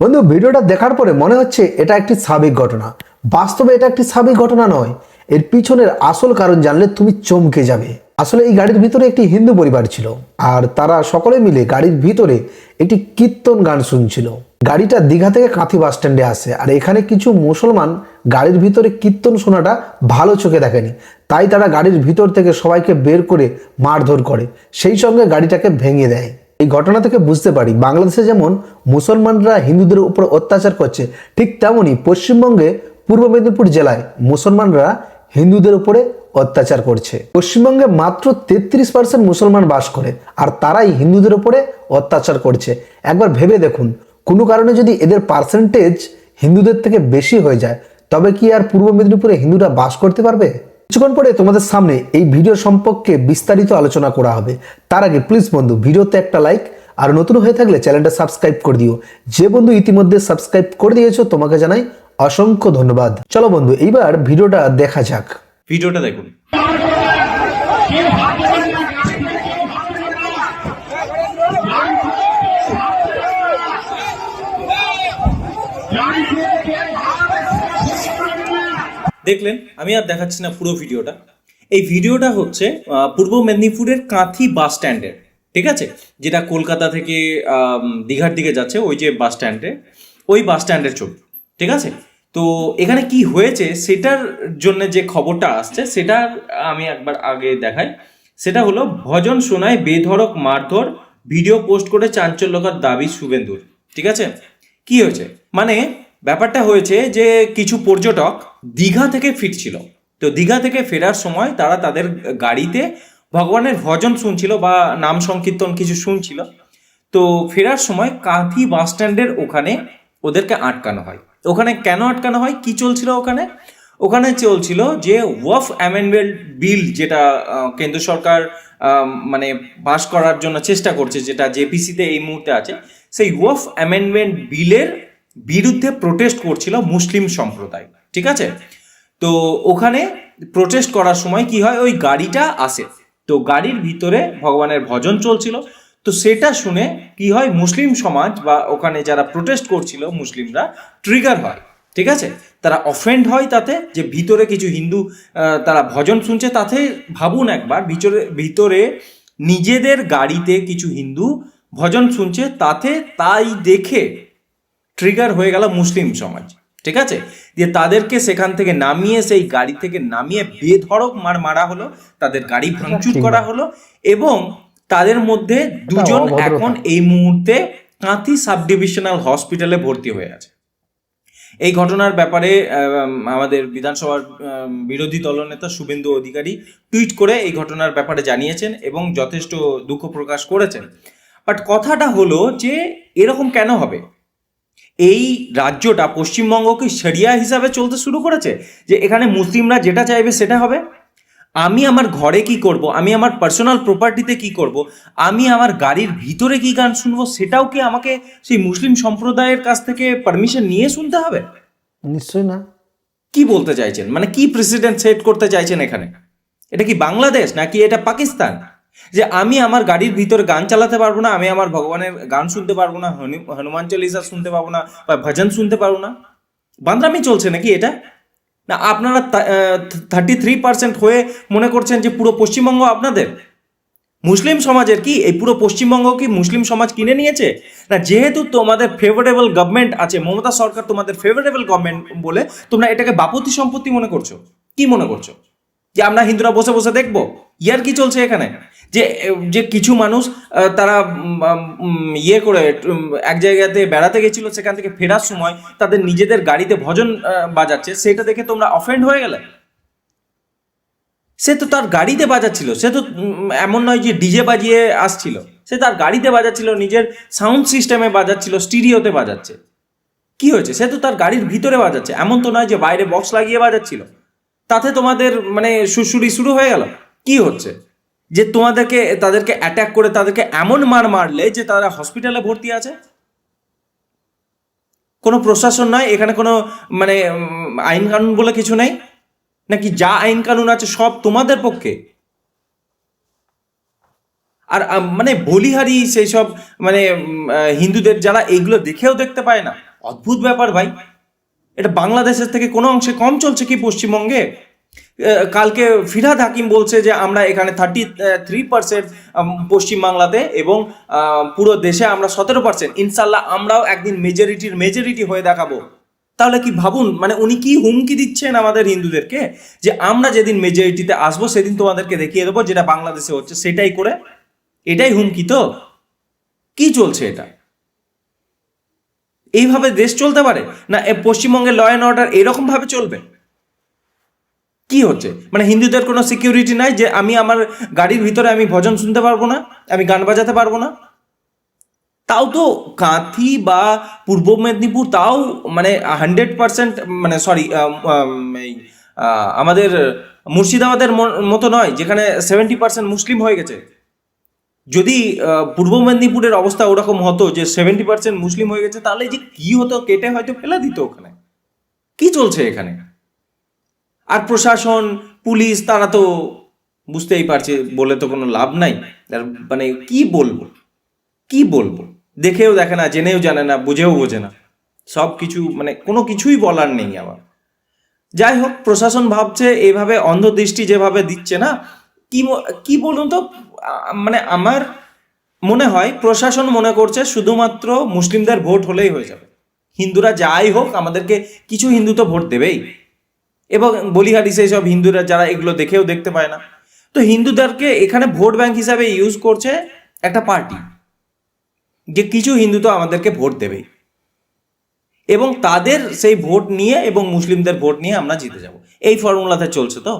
বন্ধু, ভিডিওটা দেখার পরে মনে হচ্ছে এটা একটি স্বাভাবিক ঘটনা। বাস্তবে এটা একটি স্বাভাবিক ঘটনা নয়, এর পিছনের আসল কারণ জানলে তুমি চমকে যাবে। আসলে এই গাড়ির ভিতরে একটি হিন্দু পরিবার ছিল, আর তারা সকলে মিলে গাড়ির ভিতরে একটি কীর্তন গান শুনছিল। গাড়িটা দীঘা থেকে কাঁথি বাস স্ট্যান্ডে আসে, আর এখানে কিছু মুসলমান গাড়ির ভিতরে কীর্তন শোনাটা ভালো চোখে দেখেনি। তাই তারা গাড়ির ভিতর থেকে সবাইকে বের করে মারধর করে, সেই সঙ্গে গাড়িটাকে ভেঙে দেয়। এই ঘটনা থেকে বুঝতে পারি, বাংলাদেশে যেমন মুসলমানরা হিন্দুদের উপর অত্যাচার করছে, ঠিক তেমনই পশ্চিমবঙ্গে পূর্ব মেদিনীপুর জেলায় মুসলমানরা হিন্দুদের উপরে অত্যাচার করছে। পশ্চিমবঙ্গে মাত্র তেত্রিশ পার্সেন্ট মুসলমান বাস করে, আর তারাই হিন্দুদের উপরে অত্যাচার করছে। একবার ভেবে দেখুন, কোনো কারণে যদি এদের পার্সেন্টেজ হিন্দুদের থেকে বেশি হয়ে যায়, তবে কি আর পূর্ব মেদিনীপুরে হিন্দুরা বাস করতে পারবে? কিছুক্ষণ পরে তোমাদের সামনে এই ভিডিও সম্পর্কে বিস্তারিত আলোচনা করা হবে। তার আগে প্লিজ বন্ধু ভিডিওতে একটা লাইক আর নতুন হয়ে থাকলে চ্যানেলটা সাবস্ক্রাইব করে দিও। যে বন্ধু ইতিমধ্যে সাবস্ক্রাইব করে দিয়েছ তোমাকে জানাই অসংখ্য ধন্যবাদ। চলো বন্ধু এইবার ভিডিওটা দেখা যাক। ভিডিওটা দেখুন। দেখলেন, আমি আর দেখাচ্ছি না পুরো ভিডিওটা। এই ভিডিওটা হচ্ছে পূর্ব মেদিনীপুরের কাঁথি বাস স্ট্যান্ডের ঠিক আছে? যেটা কলকাতা থেকে দীঘার দিকে যাচ্ছে, ওই যে বাস স্ট্যান্ডে, ওই বাস স্ট্যান্ডের ছবি, ঠিক আছে? তো এখানে কি হয়েছে, সেটার জন্য যে খবরটা আসছে সেটা আমি একবার আগে দেখাই। সেটা হলো, ভজন শোনায় বেধড়ক মারধর, ভিডিও পোস্ট করে চাঞ্চল্যকর দাবি শুভেন্দুর, ঠিক আছে? কি হয়েছে? মানে ব্যাপারটা হয়েছে যে কিছু পর্যটক দীঘা থেকে ফিরছিল। তো দীঘা থেকে ফেরার সময় তারা তাদের গাড়িতে ভগবানের ভজন শুনছিল বা নাম সংকীর্তন কিছু শুনছিল। তো ফেরার সময় কাঁথি বাস স্ট্যান্ডের ওখানে ওদেরকে আটকানো হয়। ওখানে কেন আটকানো হয়? কি চলছিল ওখানে? ওখানে চলছিল যে ওয়াফ অ্যামেন্ডমেন্ট বিল যেটা কেন্দ্র সরকার মানে পাস করার জন্য চেষ্টা করছে, যেটা জেপিসিতে এই মুহূর্তে আছে, সেই ওয়াফ অ্যামেন্ডমেন্ট বিলের বিরুদ্ধে প্রোটেস্ট করছিল মুসলিম সম্প্রদায়। ঠিক আছে? তো ওখানে প্রোটেস্ট করার সময় কি হয়? ওই গাড়িটা আসে। তো গাড়ির ভিতরে ভগবানের ভজন চলছিল। তো সেটা শুনে কি হয়? মুসলিম সমাজ বা ওখানে যারা প্রোটেস্ট করছিল মুসলিমরা ট্রিগার হয়। ঠিক আছে? তারা অফেন্ড হয় তাতে যে ভিতরে কিছু হিন্দু তারা ভজন শুনছে তাতে ভাবুন একবার, ভিতরে ভিতরে নিজেদের গাড়িতে কিছু হিন্দু ভজন শুনছে তাতে তাই দেখে ট্রিগার হয়ে গেল মুসলিম সমাজ। ঠিক আছে? দিয়ে তাদেরকে সেখান থেকে নামিয়ে সেই গাড়ি থেকে নামিয়ে বেধড়ক মার মারা হলো তাদের গাড়ি ভাঙচুর করা হলো এবং তাদের মধ্যে দুজন এখন এই মুহূর্তে কাঁথি সাব ডিভিশনাল হসপিটালে ভর্তি হয়ে আছে। এই ঘটনার ব্যাপারে আম, আমাদের বিধানসভার বিরোধী দলনেতা শুভেন্দু অধিকারী টুইট করে এই ঘটনার ব্যাপারে জানিয়েছেন এবং যথেষ্ট দুঃখ প্রকাশ করেছেন। বাট কথাটা হলো যে এরকম কেন হবে? এই রাজ্যটা পশ্চিমবঙ্গকে শরিয়া হিসাবে চলতে শুরু করেছে? যে এখানে মুসলিমরা যেটা চাইবে সেটা হবে? আমি আমার ঘরে কি করব? আমি আমার পার্সোনাল প্রপার্টিতে কি করব? আমি আমার গাড়ির ভিতরে কি গান শুনব? সেটাও কি আমাকে সেই মুসলিম সম্প্রদায়ের কাছ থেকে পারমিশন নিয়ে শুনতে হবে? নিশ্চয়ই না। কি বলতে চাইছেন? মানে কি প্রেসিডেন্ট সেট করতে চাইছেন এখানে? এটা কি বাংলাদেশ নাকি এটা পাকিস্তান? যে আমি আমার গাড়ির ভিতর গান চালাতে পারব না, আমি আমার ভগবানের গান শুনতে পারব না হনুমান চল্লিশা শুনতে পারব না, বা ভজন শুনতে পারব না। বান্দরামি চলছে নাকি এটা? না, আপনারা থার্টি থ্রি পার্সেন্ট হয়ে মনে করছেন যে পুরো পশ্চিমবঙ্গ আপনাদের? মুসলিম সমাজের কি, এই পুরো পশ্চিমবঙ্গ কি মুসলিম সমাজ কিনে নিয়েছে? না, যেহেতু তোমাদের ফেভারেবল গভর্নমেন্ট আছে, মমতা সরকার তোমাদের ফেভারেবল গভর্নমেন্ট বলে তোমরা এটাকে বাপতি সম্পত্তি মনে করছ? কি মনে করছ? যে আমরা হিন্দুরা বসে বসে দেখব? ইয়ার কি চলছে এখানে? যে যে কিছু মানুষ তারা ইয়ে করে এক জায়গাতে বেড়াতে গেছিল, সেখান থেকে ফেরার সময় তাদের নিজেদের গাড়িতে ভজন বাজাচ্ছে। সেটা দেখে তোমরা অফেন্ড হয়ে গেলে? সে তো তার গাড়িতে বাজাচ্ছিল। সে তো এমন নয় যে ডিজে বাজিয়ে আসছিল। সে তার গাড়িতে বাজাচ্ছিল, নিজের সাউন্ড সিস্টেমে বাজাচ্ছিল স্টিরিওতে বাজাচ্ছে। কি হয়েছে? সে তো তার গাড়ির ভিতরে বাজাচ্ছে। এমন তো নয় যে বাইরে বক্স লাগিয়ে বাজাচ্ছিল। তাতে তোমাদের মানে সুরসুরি শুরু হয়ে গেল। কি হচ্ছে? যে তোমাদেরকে, তাদেরকে অ্যাটাক করে, তাদেরকে এমন মার মারলে যে তারা হসপিটালে ভর্তি আছে? কোনো প্রশাসন নয় এখানে কোনো মানে আইন কানুন বলে কিছু নেই? নাকি যা আইন কানুন আছে সব তোমাদের পক্ষে? আর মানে বলিহারি সেই সব মানে হিন্দুদের যারা এইগুলো দেখেও দেখতে পায় না। অদ্ভুত ব্যাপার ভাই। এটা বাংলাদেশের থেকে কোনো অংশে কম চলছে কি পশ্চিমবঙ্গে? কালকে ফিরাদ হাকিম বলছে যে আমরা এখানে থার্টি থ্রি পার্সেন্ট পশ্চিমবাংলাতে এবং পুরো দেশে আমরা সতেরো পার্সেন্ট ইনশাল্লাহ আমরাও একদিন মেজরিটির মেজরিটি হয়ে দেখাবো। তাহলে কি ভাবুন মানে উনি কি হুমকি দিচ্ছেন আমাদের হিন্দুদেরকে? যে আমরা যেদিন মেজরিটিতে আসব, সেদিন তোমাদেরকে দেখিয়ে দেবো যেটা বাংলাদেশে হচ্ছে, সেটাই করে। এটাই হুমকি তো? কি চলছে এটা? এইভাবে দেশ চলতে পারে? না, এ পশ্চিমবঙ্গের ল অ্যান্ড অর্ডার এরকমভাবে চলবে? কি হচ্ছে? মানে হিন্দুদের কোনো সিকিউরিটি নাই যে আমি আমার গাড়ির ভিতরে আমি ভজন শুনতে পারব না, আমি গান বাজাতে পারব না? তাও তো কাঁথি বা পূর্ব মেদিনীপুর তাও মানে হান্ড্রেড পার্সেন্ট মানে সরি আমাদের মুর্শিদাবাদের মতো নয়, যেখানে সেভেন্টি পার্সেন্ট মুসলিম হয়ে গেছে। যদি পূর্ব মেদিনীপুরের অবস্থা ওরকম হতো যে সেভেন্টি পার্সেন্ট মুসলিম হয়ে গেছে, তাহলে যে কি হতো, কেটে হয়তো ফেলে দিত ওখানে। কি চলছে এখানে? আর প্রশাসন, পুলিশ, তারা তো বুঝতেই পারছে, বলে তো কোনো লাভ নাই। মানে কি বলব? কি বলব? দেখেও দেখে না, জেনেও জানে না, বুঝেও বোঝে না। সব কিছু মানে কোনো কিছুই বলার নেই আবার যাই হোক, প্রশাসন ভাবছে এইভাবে অন্ধদৃষ্টি যেভাবে দিচ্ছে না কি কি বলুন তো? মানে আমার মনে হয় প্রশাসন মনে করছে শুধুমাত্র মুসলিমদের ভোট হলেই হয়ে যাবে। হিন্দুরা যাই হোক, আমাদেরকে কিছু হিন্দু তো ভোট দেবেই। এবং বলিহারি সেই সব হিন্দুরা যারা এগুলো দেখেও দেখতে পায় না। তো হিন্দুদেরকে এখানে ভোট ব্যাংক হিসাবে ইউজ করছে একটা পার্টি, যে কিছু হিন্দু তো আমাদেরকে ভোট দেবেই। এবং তাদের সেই ভোট নিয়ে এবং মুসলিমদের ভোট নিয়ে আমরা জিতে যাব। এই ফর্মুলাতে চলছে তো?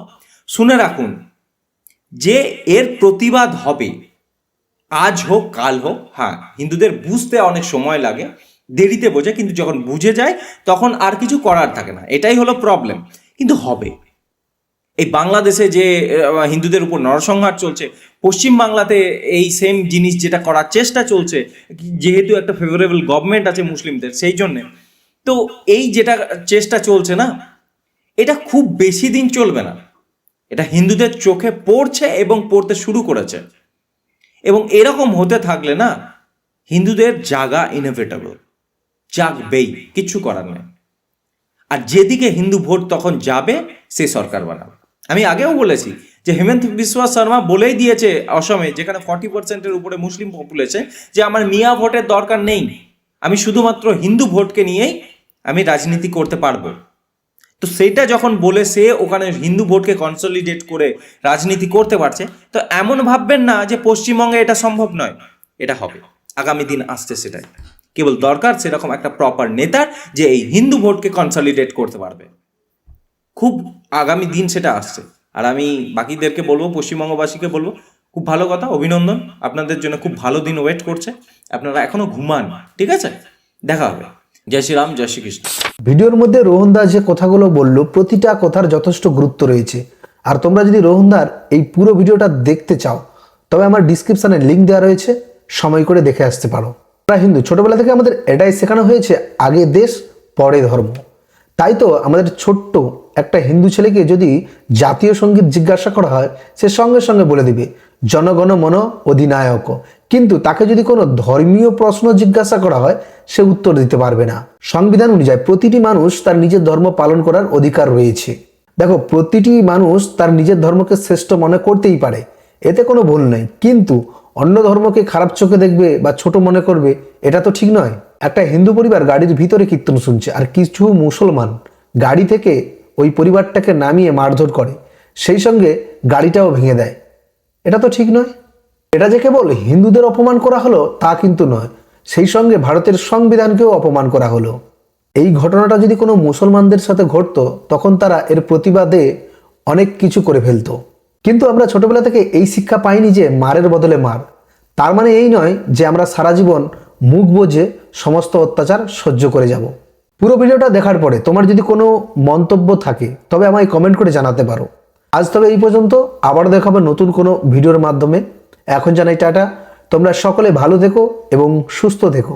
শুনে রাখুন যে এর প্রতিবাদ হবে, আজ হোক, কাল হোক হ্যাঁ হিন্দুদের বুঝতে অনেক সময় লাগে, দেরিতে বোঝে, কিন্তু যখন বুঝে যায়, তখন আর কিছু করার থাকে না। এটাই হলো প্রবলেম কিন্তু হবে। এই বাংলাদেশে যে হিন্দুদের উপর নরসংহার চলছে, পশ্চিম বাংলাতে এই সেম জিনিস যেটা করার চেষ্টা চলছে, যেহেতু একটা ফেভারেবল গভর্নমেন্ট আছে মুসলিমদের, সেই জন্যে। তো এই যেটা চেষ্টা চলছে না, এটা খুব বেশি দিন চলবে না। এটা হিন্দুদের চোখে পড়ছে এবং পড়তে শুরু করেছে। এবং এরকম হতে থাকলে না, হিন্দুদের জাগা ইনএভিটেবল জাগবেই, কিচ্ছু করার নেই। আর যেদিকে হিন্দু ভোট তখন যাবে, সে সরকার বানাবে। আমি আগেও বলেছি যে হেমন্ত বিশ্বা শর্মা বলেই দিয়েছে অসমে, যেখানে ফর্টি পার্সেন্টের উপরে মুসলিম পপুলেশন যে আমার মিয়া ভোটের দরকার নেই। আমি শুধুমাত্র হিন্দু ভোটকে নিয়েই আমি রাজনীতি করতে পারব। তো সেইটা যখন বলে সে ওখানে হিন্দু ভোটকে কনসলিডেট করে রাজনীতি করতে পারছে, তো এমন ভাববেন না যে পশ্চিমবঙ্গে এটা সম্ভব নয়। এটা হবে। আগামী দিন আসছে সেটাই। কেবল দরকার সেরকম একটা প্রপার নেতার যে এই হিন্দু ভোটকে কনসলিডেট করতে পারবে। খুব আগামী দিন সেটা আসছে। আর আমি বাকিদেরকে বলব, পশ্চিমবঙ্গবাসীকে বলব, খুব ভালো কথা, অভিনন্দন। আপনাদের জন্য খুব ভালো দিন ওয়েট করছে। আপনারা এখনও ঘুমান, ঠিক আছে? দেখা হবে। জয় শ্রীরাম জয় শ্রীকৃষ্ণ ভিডিওর মধ্যে রোহনদা যে কথাগুলো বলল, প্রতিটা কথার যথেষ্ট গুরুত্ব রয়েছে। আর তোমরা যদি রোহনদার এই পুরো ভিডিওটা দেখতে চাও, তবে আমার ডিসক্রিপশানে লিঙ্ক দেওয়া রয়েছে, সময় করে দেখে আসতে পারো। আমরা হিন্দু, ছোটবেলা থেকে আমাদের এটাই শেখানো হয়েছে, আগে দেশ, পরে ধর্ম। তাই তো আমাদের ছোট্ট একটা হিন্দু ছেলেকে যদি জাতীয় সংগীত জিজ্ঞাসা করা হয়, সে সঙ্গে সঙ্গে বলে দিবে জনগণ মন অধিনায়ক। কিন্তু তাকে যদি কোনো ধর্মীয় প্রশ্ন জিজ্ঞাসা করা হয়, সে উত্তর দিতে পারবে না। সংবিধান অনুযায়ী প্রতিটি মানুষ তার নিজের ধর্ম পালন করার অধিকার রয়েছে। দেখো, প্রতিটি মানুষ তার নিজের ধর্মকে শ্রেষ্ঠ মনে করতেই পারে। এতে কোনো ভুল নেই। কিন্তু অন্য ধর্মকে খারাপ চোখে দেখবে বা ছোট মনে করবে, এটা তো ঠিক নয়। একটা হিন্দু পরিবার গাড়ির ভিতরে কীর্তন শুনছে, আর কিছু মুসলমান গাড়ি থেকে ওই পরিবারটাকে নামিয়ে মারধর করে। সেই সঙ্গে গাড়িটাও ভেঙে দেয়। এটা তো ঠিক নয়। এটা যে কেবল হিন্দুদের অপমান করা হলো, তা কিন্তু নয়। সেই সঙ্গে ভারতের সংবিধানকেও অপমান করা হলো। এই ঘটনাটা যদি কোনো মুসলমানদের সাথে ঘটতো, তখন তারা এর প্রতিবাদে অনেক কিছু করে ফেলতো। কিন্তু আমরা ছোটবেলা থেকে এই শিক্ষা পাইনি যে মারের বদলে মার। তার মানে এই নয় যে আমরা সারা জীবন মুখ বুজে সমস্ত অত্যাচার সহ্য করে যাব। পুরো ভিডিওটা দেখার পরে তোমার যদি কোনো মন্তব্য থাকে, তবে আমায় কমেন্ট করে জানাতে পারো। আজ তবে এই পর্যন্ত। আবার দেখা হবে নতুন কোনো ভিডিওর মাধ্যমে। এখন জানাই টাটা। তোমরা সকলে ভালো থেকো এবং সুস্থ থেকো।